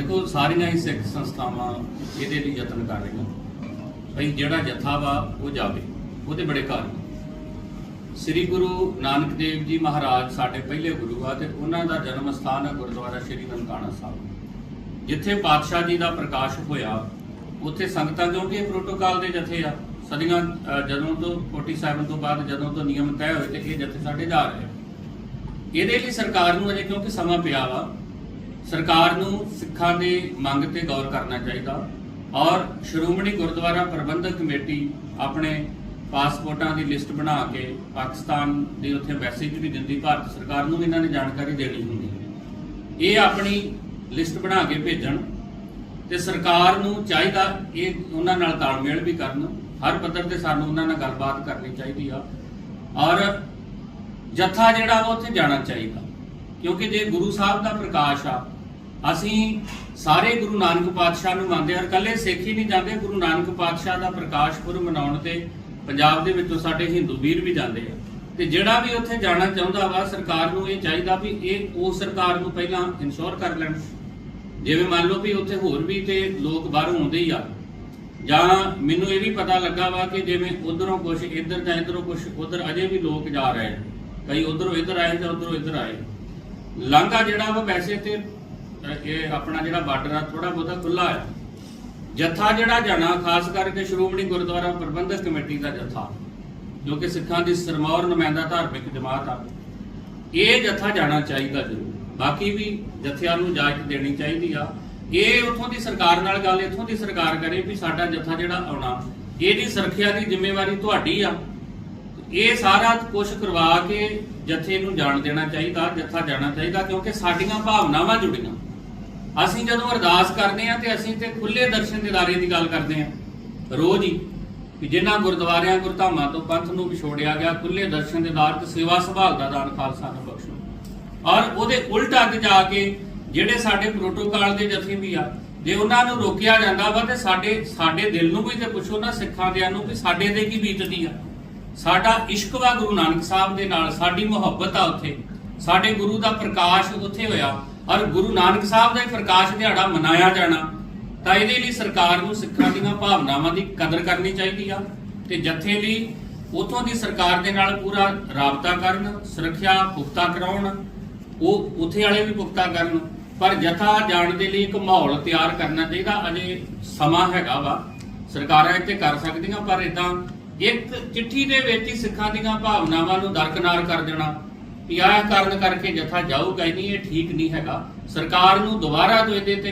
ਦੇਖੋ, ਸਾਰੀਆਂ ਹੀ ਸਿੱਖ ਸੰਸਥਾਵਾਂ ਇਹਦੇ ਲਈ ਯਤਨ ਕਰ ਰਹੀਆਂ। ਭਈ ਜਿਹੜਾ ਜਥਾ ਵਾ, ਉਹ ਜਾਵੇ। ਉਹਦੇ ਬੜੇ ਕਾਰਨ ਸ੍ਰੀ ਗੁਰੂ ਨਾਨਕ ਦੇਵ ਜੀ ਮਹਾਰਾਜ ਸਾਡੇ ਪਹਿਲੇ ਗੁਰੂ ਆ ਤੇ ਉਹਨਾਂ ਦਾ ਜਨਮ ਸਥਾਨ ਹੈ ਗੁਰਦੁਆਰਾ ਸ੍ਰੀ ਨਨਕਾਣਾ ਸਾਹਿਬ। ਜਿੱਥੇ ਪਾਤਸ਼ਾਹ ਜੀ ਦਾ ਪ੍ਰਕਾਸ਼ ਹੋਇਆ, ਉੱਥੇ ਸੰਗਤਾਂ ਕਿਉਂਕਿ ਇਹ ਪ੍ਰੋਟੋਕਾਲ ਦੇ ਜਥੇ ਆ, ਸਦੀਆਂ ਜਦੋਂ ਤੋਂ 47 ਤੋਂ ਬਾਅਦ ਜਦੋਂ ਤੋਂ ਨਿਯਮ ਤੈਅ ਹੋਏ ਤੇ ਇਹ ਜਥੇ ਸਾਡੇ ਜਾ ਰਹੇ ਇਹਦੇ ਲਈ ਸਰਕਾਰ ਨੂੰ ਅਜੇ ਕਿਉਂਕਿ ਸਮਾਂ ਪਿਆ ਵਾ ਸਰਕਾਰ ਨੂੰ ਸਿੱਖਾਂ ਦੇ ਮੰਗ ਤੇ ਗੌਰ ਕਰਨਾ ਚਾਹੀਦਾ ਔਰ ਸ਼੍ਰੋਮਣੀ ਗੁਰਦੁਆਰਾ ਪ੍ਰਬੰਧਕ ਕਮੇਟੀ ਆਪਣੇ ਪਾਸਪੋਰਟਾਂ ਦੀ ਲਿਸਟ ਬਣਾ ਕੇ ਪਾਕਿਸਤਾਨ ਦੀ ਉੱਥੇ ਮੈਸੇਜ ਵੀ ਦਿੰਦੀ, ਭਾਰਤ ਸਰਕਾਰ ਨੂੰ ਵੀ ਇਹਨਾਂ ਨੇ ਜਾਣਕਾਰੀ ਦੇਣੀ ਹੁੰਦੀ ਹੈ। ਇਹ ਆਪਣੀ ਲਿਸਟ ਬਣਾ ਕੇ ਭੇਜਣ ਤੇ ਸਰਕਾਰ ਨੂੰ ਚਾਹੀਦਾ ਇਹ ਉਹਨਾਂ ਨਾਲ ਤਾਲਮੇਲ ਵੀ ਕਰਨ, ਹਰ ਪੱਧਰ ਤੇ ਸਾਨੂੰ ਉਹਨਾਂ ਨਾਲ ਗੱਲਬਾਤ ਕਰਨੀ ਚਾਹੀਦੀ ਆ ਔਰ ਜਥਾ ਜਿਹੜਾ ਵਾ ਉੱਥੇ ਜਾਣਾ ਚਾਹੀਦਾ, ਕਿਉਂਕਿ ਜੇ ਗੁਰੂ ਸਾਹਿਬ ਦਾ ਪ੍ਰਕਾਸ਼ ਆ ਅਸੀਂ ਸਾਰੇ ਗੁਰੂ ਨਾਨਕ ਪਾਤਸ਼ਾਹ ਨੂੰ ਮੰਨਦੇ ਹਾਂ ਇਕੱਲੇ ਸਿੱਖ ਹੀ ਨਹੀਂ ਜਾਂਦੇ। ਗੁਰੂ ਨਾਨਕ ਪਾਤਸ਼ਾਹ ਦਾ ਪ੍ਰਕਾਸ਼ ਪੁਰਬ ਮਨਾਉਣ ਤੇ ਪੰਜਾਬ ਦੇ ਵਿੱਚੋਂ ਸਾਡੇ ਹਿੰਦੂ ਵੀਰ ਵੀ ਜਾਂਦੇ ਆ। ਤੇ ਜਿਹੜਾ ਵੀ ਉੱਥੇ ਜਾਣਾ ਚਾਹੁੰਦਾ ਵਾ, ਸਰਕਾਰ ਨੂੰ ਇਹ ਚਾਹੀਦਾ ਵੀ ਇਹ ਉਹ ਸਰਕਾਰ ਨੂੰ ਪਹਿਲਾਂ ਇਨਸ਼ੋਰ ਕਰ ਲੈਣ। ਜਿਵੇਂ ਮੰਨ ਲਓ ਵੀ ਉੱਥੇ ਹੋਰ ਵੀ ਤੇ ਲੋਕ ਬਾਹਰੋਂ ਆਉਂਦੇ ਹੀ ਆ। ਜਾਂ ਮੈਨੂੰ ਇਹ ਵੀ ਪਤਾ ਲੱਗਾ ਵਾ ਕਿ ਜਿਵੇਂ ਉਧਰੋਂ ਕੁਝ ਇੱਧਰ ਜਾਂ ਇੱਧਰੋਂ ਕੁਝ ਉਧਰ ਅਜੇ ਵੀ ਲੋਕ ਜਾ ਰਹੇ ਨੇ ਕਈ ਉਧਰੋਂ ਇੱਧਰ ਆਏ ਜਾਂ ਉਧਰੋਂ ਇੱਧਰ ਆਏ। ਲਾਂਘਾ ਜਿਹੜਾ ਵਾ ਵੈਸੇ ਤੇ ਅ, ਇਹ ਆਪਣਾ ਜਿਹੜਾ ਬਾਰਡਰ ਆ ਥੋੜਾ ਬਹੁਤਾ ਖੁੱਲਾ ਹੈ ਜੱਥਾ ਜਿਹੜਾ ਜਾਣਾ ਖਾਸ ਕਰਕੇ ਸ਼੍ਰੋਮਣੀ ਗੁਰਦੁਆਰਾ ਪ੍ਰਬੰਧਕ ਕਮੇਟੀ ਦਾ ਜਥਾ ਜੋ ਕਿ ਸਿੱਖਾਂ ਦੀ ਸਰਮੌਰ ਨੁਮਾਇੰਦਾ ਧਾਰਮਿਕ ਜਮਾਤ ਆ ਇਹ ਜਥਾ ਜਾਣਾ ਚਾਹੀਦਾ ਜ਼ਰੂਰ। ਬਾਕੀ ਵੀ ਜਥਿਆਂ ਨੂੰ ਇਜਾਜ਼ਤ ਦੇਣੀ ਚਾਹੀਦੀ ਆ। ਇਹ ਉੱਥੋਂ ਦੀ ਸਰਕਾਰ ਨਾਲ ਗੱਲ ਇੱਥੋਂ ਦੀ ਸਰਕਾਰ ਕਰੇ ਵੀ ਸਾਡਾ ਜਥਾ ਜਿਹੜਾ ਆਉਣਾ ਇਹਦੀ ਸੁਰੱਖਿਆ ਦੀ ਜ਼ਿੰਮੇਵਾਰੀ ਤੁਹਾਡੀ ਆ। ਇਹ ਸਾਰਾ ਕੁਝ ਕਰਵਾ ਕੇ ਜਥੇ ਨੂੰ ਜਾਣ ਦੇਣਾ ਚਾਹੀਦਾ ਜੱਥਾ ਜਾਣਾ ਚਾਹੀਦਾ ਕਿਉਂਕਿ ਸਾਡੀਆਂ ਭਾਵਨਾਵਾਂ ਜੁੜੀਆਂ। ਅਸੀਂ ਜਦੋਂ ਅਰਦਾਸ ਕਰਦੇ ਹਾਂ ਤੇ ਅਸੀਂ ਤੇ ਖੁੱਲੇ ਦਰਸ਼ਨ ਦਿਦਾਰੇ ਦੀ ਗੱਲ ਕਰਦੇ ਹਾਂ, ਰੋਜ਼ ਹੀ ਕਿ ਜਿਨ੍ਹਾਂ ਗੁਰਦੁਆਰਿਆਂ, ਗੁਰਧਾਮਾਂ ਤੋਂ ਪੰਥ ਨੂੰ ਵਿਛੋੜਿਆ ਗਿਆ ਖੁੱਲੇ ਦਰਸ਼ਨ ਦਿਦਾਰ ਤੇ ਸੇਵਾ ਸੰਭਾਲ ਦਾ ਦਾਨ ਖਾਲਸਾ ਨੂੰ ਬਖਸ਼ੋ ਔਰ ਉਹਦੇ ਉਲਟ ਅੱਗ ਜਾ ਕੇ ਜਿਹੜੇ ਸਾਡੇ ਪ੍ਰੋਟੋਕਾਲ ਦੇ ਜਥੇ ਵੀ ਆ, ਜੇ ਉਹਨਾਂ ਨੂੰ ਰੋਕਿਆ ਜਾਂਦਾ ਵਾ ਤੇ ਸਾਡੇ ਸਾਡੇ ਦਿਲ ਨੂੰ ਵੀ ਤੇ ਪੁੱਛੋ ਨਾ ਸਿੱਖਾਂ ਦਿਆਂ ਨੂੰ ਵੀ ਸਾਡੇ ਤੇ ਕੀ ਬੀਤਦੀ ਆ। ਸਾਡਾ ਇਸ਼ਕ ਵਾ ਗੁਰੂ ਨਾਨਕ ਸਾਹਿਬ ਦੇ ਨਾਲ, ਸਾਡੀ ਮੁਹੱਬਤ ਆ ਉੱਥੇ। ਸਾਡੇ ਗੁਰੂ ਦਾ ਪ੍ਰਕਾਸ਼ ਉੱਥੇ ਹੋਇਆ। ਔਰ ਗੁਰੂ ਨਾਨਕ ਸਾਹਿਬ ਦਾ ਇਹ ਪ੍ਰਕਾਸ਼ ਦਿਹਾੜਾ ਮਨਾਇਆ ਜਾਣਾ, ਤਾਂ ਇਹਦੇ ਲਈ ਸਰਕਾਰ ਨੂੰ ਸਿੱਖਾਂ ਦੀਆਂ ਭਾਵਨਾਵਾਂ ਦੀ ਕਦਰ ਕਰਨੀ ਚਾਹੀਦੀ ਆ, ਤੇ ਜਥੇ ਲਈ ਉਥੋਂ ਦੀ ਸਰਕਾਰ ਦੇ ਨਾਲ ਪੂਰਾ ਰਾਬਤਾ ਕਰਨ, ਸੁਰੱਖਿਆ ਪੁਖਤਾ ਕਰਾਉਣ, ਉਹ ਉਥੇ ਵਾਲੇ ਵੀ ਪੁਖਤਾ ਕਰਨ, ਪਰ ਜਥਾ ਜਾਣ ਦੇ ਲਈ ਇੱਕ ਮਾਹੌਲ ਤਿਆਰ ਕਰਨਾ ਚਾਹੀਦਾ, ਅਜੇ ਸਮਾਂ ਹੈਗਾ ਵਾ, ਸਰਕਾਰਾਂ ਇੱਥੇ ਕਰ ਸਕਦੀਆਂ, ਪਰ ਇਦਾਂ ਇੱਕ ਚਿੱਠੀ ਦੇ ਵਿੱਚ ਹੀ ਸਿੱਖਾਂ ਦੀਆਂ ਭਾਵਨਾਵਾਂ ਨੂੰ ਦਰਕਨਾਰ ਕਰ ਦੇਣਾ ਵੀ ਆਹ ਕਾਰਨ ਕਰਕੇ ਜਥਾ ਜਾਊਗਾ ਹੀ ਨਹੀਂ, ਇਹ ਠੀਕ ਨਹੀਂ ਹੈਗਾ। ਸਰਕਾਰ ਨੂੰ ਦੁਬਾਰਾ ਤੋਂ ਇਹਦੇ ਤੇ